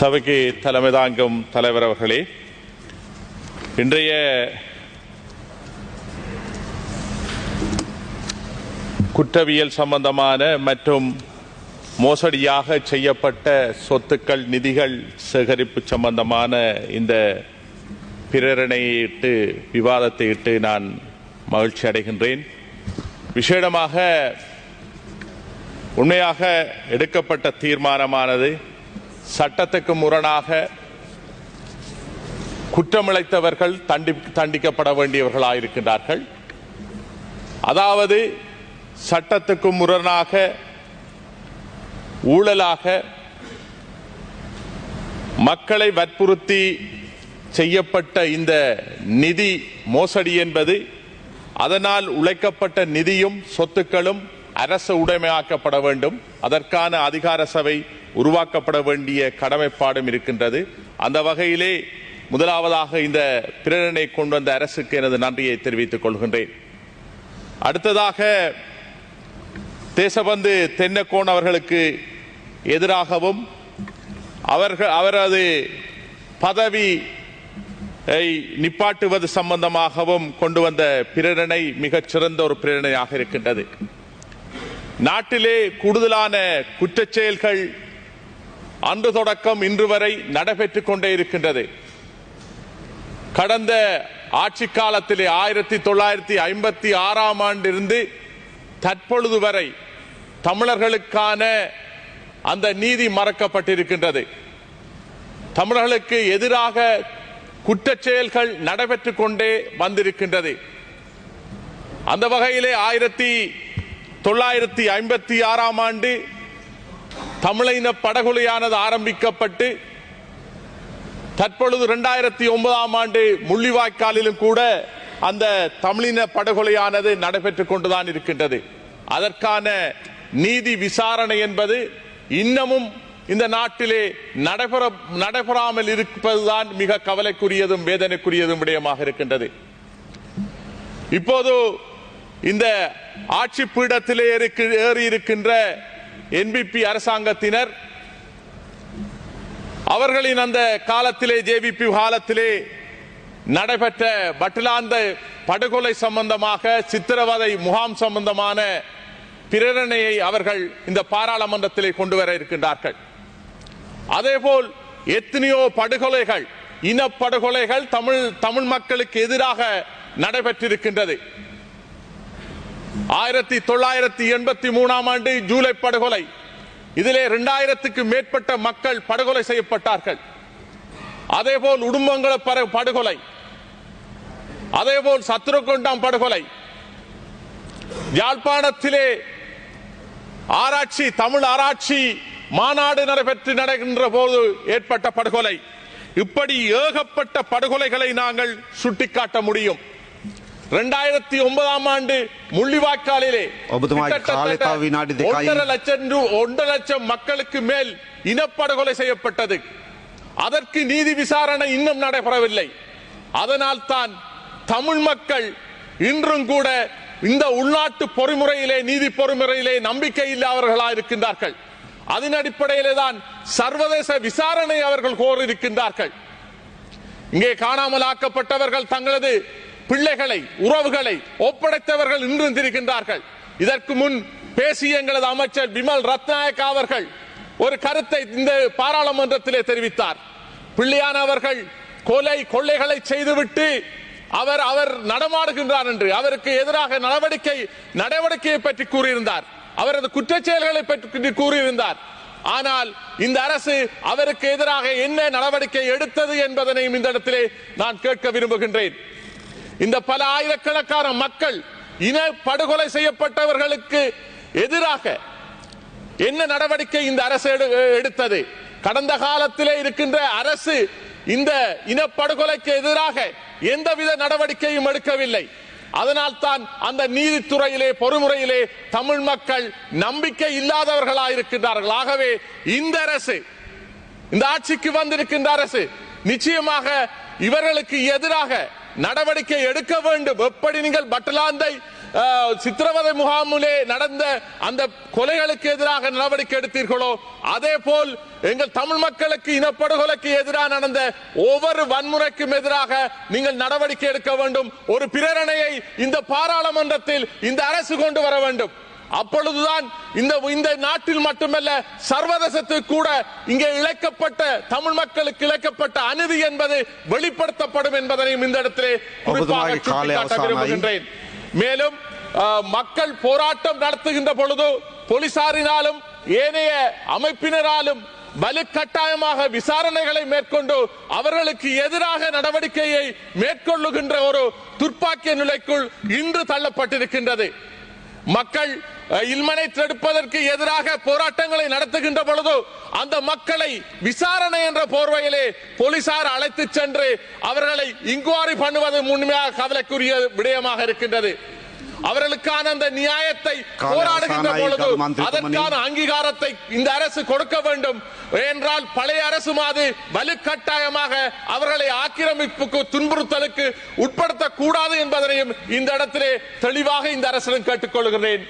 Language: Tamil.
சபைக்கு தலைமை தாங்கும் தலைவர் அவர்களே இன்றைய குற்றவியல் சம்பந்தமான மற்றும் மோசடியாக செய்யப்பட்ட சொத்துக்கள் நிதிகள் சேகரிப்பு சம்பந்தமான இந்த பிரேரணையிட்டு விவாதத்தை இட்டு நான் மகிழ்ச்சி அடைகின்றேன். விசேடமாக உண்மையாக எடுக்கப்பட்ட தீர்மானமானது சட்டத்துக்கு முரணாக குற்றமிழைத்தவர்கள் தண்டி தண்டிக்கப்பட வேண்டியவர்களாயிருக்கின்றார்கள். அதாவது சட்டத்துக்கு முரணாக ஊழலாக மக்களை வற்புறுத்தி செய்யப்பட்ட இந்த நிதி மோசடி என்பது அதனால் உழைக்கப்பட்ட நிதியும் சொத்துக்களும் அரசு உடைமையாக்கப்பட வேண்டும். அதற்கான அதிகார சபை உருவாக்கப்பட வேண்டிய கடமைப்பாடும் இருக்கின்றது. அந்த வகையிலே முதலாவதாக இந்த பிரேரணை கொண்டு வந்த அரசுக்கு எனது நன்றியை தெரிவித்துக் கொள்கின்றேன். அடுத்ததாக தேசபந்து தென்னக்கோன் அவர்களுக்கு எதிராகவும் அவர்கள் அவரது பதவி நிப்பாட்டுவது சம்பந்தமாகவும் கொண்டு வந்த பிரேரணை மிகச்சிறந்த ஒரு பிரேரணையாக இருக்கின்றது. நாட்டிலே கூடுதலான குற்றச்செயல்கள் அன்று தொடக்கம் இன்று வரை நடைபெற்றுக் கொண்டே இருக்கின்றது. கடந்த ஆட்சி காலத்திலே ஆயிரத்தி தொள்ளாயிரத்தி ஐம்பத்தி ஆறாம் ஆண்டிலிருந்து தற்பொழுது வரை தமிழர்களுக்கான அந்த நீதி மறக்கப்பட்டிருக்கின்றது. தமிழர்களுக்கு எதிராக குற்றச் செயல்கள் நடைபெற்றுக் கொண்டே வந்திருக்கின்றது. அந்த வகையிலே ஆயிரத்தி தொள்ளாயிரத்தி ஐம்பத்தி ஆறாம் ஆண்டு தமிழின படகொலையானது ஆரம்பிக்கப்பட்டு தற்பொழுது இரண்டாயிரத்தி ஒன்பதாம் ஆண்டு முள்ளிவாய்க்காலிலும் கூட அந்த தமிழின படுகொலையானது நடைபெற்றுக் கொண்டுதான் இருக்கின்றது. அதற்கான நீதி விசாரணை என்பது இன்னமும் இந்த நாட்டிலே நடைபெற நடைபெறாமல் இருப்பதுதான் மிக கவலைக்குரியதும் வேதனைக்குரியதும் விடயமாக இருக்கின்றது. இப்போது இந்த ஆட்சி பீடத்திலே ஏறி இருக்கின்ற என்பிபி அரசாங்கத்தினர் அவர்களின் அந்த காலத்திலே ஜேபிபி காலத்திலே நடைபெற்ற பட்டிலாந்த படுகொலை சம்பந்தமாக சித்திரவதை முகாம் சம்பந்தமான பிரேரணையை அவர்கள் இந்த பாராளுமன்றத்திலே கொண்டு வர இருக்கின்றார்கள். அதேபோல் எத்தனையோ படுகொலைகள் இனப்படுகொலைகள் தமிழ் தமிழ் மக்களுக்கு எதிராக நடைபெற்றிருக்கின்றது. ஆயிரத்தி தொள்ளாயிரத்தி எண்பத்தி மூணாம் ஆண்டு ஜூலை படுகொலை. இதிலே இரண்டாயிரத்துக்கு மேற்பட்ட மக்கள் படுகொலை செய்யப்பட்டார்கள். அதேபோல் உடும்பங்கள படுகொலை. அதேபோல் சத்ருகொண்டாம் படுகொலை. யாழ்ப்பாணத்திலே ஆராய்ச்சி தமிழ் ஆராய்ச்சி மாநாடு நடைபெற்று நடக்கின்ற போது ஏற்பட்ட படுகொலை. இப்படி ஏகப்பட்ட படுகொலைகளை நாங்கள் சுட்டிக்காட்ட முடியும். இரண்டாயிரத்தி ஒன்பதாம் ஆண்டு முள்ளிவாய்க்காலிலே ஒன்றரை லட்சம் ஒன்றரை லட்சம் மக்களுக்கு மேல் இனப்படுகொலை செய்யப்பட்டது அதற்கு நீதி விசாரணை இன்னும் நடைபெறவில்லை அதனால் தான் தமிழ் மக்கள் இன்றும் கூட இந்த உள்நாட்டு பொறிமுறையிலே நீதி பொறிமுறையிலே நம்பிக்கை இல்லாதவர்களாக இருக்கின்றார்கள் அதன் அடிப்படையிலே தான் சர்வதேச விசாரணை அவர்கள் கோரியிருக்கின்றார்கள் இங்கே காணாமல் ஆக்கப்பட்டவர்கள் தங்களது பிள்ளைகளை உறவுகளை ஒப்படைத்தவர்கள் இன்றும் இருக்கின்றார்கள் இதற்கு முன் பேசிய எங்களது அமைச்சர் பிமல் ரத்நாயக் அவர்கள் ஒரு கருத்தை இந்த பாராளுமன்றத்திலே தெரிவித்தார். பிள்ளையானவர்கள் கொலை கொள்ளைகளை செய்துவிட்டு அவர் அவர் நடமாடுகின்றார் என்று அவருக்கு எதிராக நடவடிக்கை நடவடிக்கையை பற்றி கூறியிருந்தார். அவரது குற்றச்செயல்களை பற்றி கூறியிருந்தார். ஆனால் இந்த அரசு அவருக்கு எதிராக என்ன நடவடிக்கை எடுத்தது என்பதனையும் இந்த இடத்திலே நான் கேட்க விரும்புகின்றேன். இந்த பல ஆயிரக்கணக்கான மக்கள் இன படுகொலை செய்யப்பட்டவர்களுக்கு எதிராக என்ன நடவடிக்கை இந்த அரசு எடுத்தது? கடந்த காலத்திலே இருக்கின்ற அரசு இந்த இனப்படுகொலைக்கு எதிராக எந்தவித நடவடிக்கையும் எடுக்கவில்லை. அதனால் தான் அந்த நீதித்துறையிலே பொறுமுறையிலே தமிழ் மக்கள் நம்பிக்கை இல்லாதவர்களாயிருக்கின்றார்கள் ஆகவே இந்த அரசு இந்த ஆட்சிக்கு வந்திருக்கின்ற அரசு நிச்சயமாக இவர்களுக்கு எதிராக நடவடிக்கை எடுக்க வேண்டும். எப்படி நீங்கள் பட்டலாந்தை சித்திரவதை முகாமிலே நடந்த அந்த கொலைகளுக்கு எதிராக நடவடிக்கை எடுத்தீர்களோ அதே போல் எங்கள் தமிழ் மக்களுக்கு இனப்படுகொலைக்கு எதிராக நடந்த ஒவ்வொரு வன்முறைக்கும் எதிராக நீங்கள் நடவடிக்கை எடுக்க வேண்டும். ஒரு பிரேரணையை இந்த பாராளுமன்றத்தில் இந்த அரசு கொண்டு வர வேண்டும். அப்பொழுதுதான் இந்த இந்த நாட்டில் மட்டுமல்ல சர்வதேசத்துக்கு கூட இங்கே இழைக்கப்பட்ட தமிழ் மக்களுக்கு இழைக்கப்பட்ட அநீதி என்பது வெளிப்படுத்தப்படும் என்பதனையும் இந்த இடத்திலே குறிப்பாக சுட்டிக்காட்ட விரும்புகின்றேன். மேலும் மக்கள் போராட்டம் நடத்துகின்ற பொழுது போலீசாரினாலும் ஏனைய அமைப்பினராலும் வலுக்கட்டாயமாக விசாரணைகளை மேற்கொண்டு அவர்களுக்கு எதிராக நடவடிக்கையை மேற்கொள்ளுகின்ற ஒரு துர்ப்பாக்கிய நிலைக்குள் இன்று தள்ளப்பட்டிருக்கின்றது. மக்கள் இல்மனை தடுப்பதற்கு எதிராக போராட்டங்களை நடத்துகின்ற பொழுது அந்த மக்களை விசாரணை என்ற போர்வையிலே போலீசார் அழைத்து சென்று அவர்களை இன்குவாரி பண்ணுவது உண்மையாக கவலைக்குரிய விடயமாக இருக்கின்றது. அவர்களுக்கான அந்த நியாயத்தை போராடுகின்ற பொழுது அதற்கான அங்கீகாரத்தை இந்த அரசு கொடுக்க வேண்டும். என்றால் பழைய அரசு மாது வலுக்கட்டாயமாக அவர்களை ஆக்கிரமிப்புக்கு துன்புறுத்தலுக்கு உட்படுத்தக் கூடாது என்பதனையும் இந்த இடத்திலே தெளிவாக இந்த அரசிடம் கேட்டுக்கொள்கிறேன்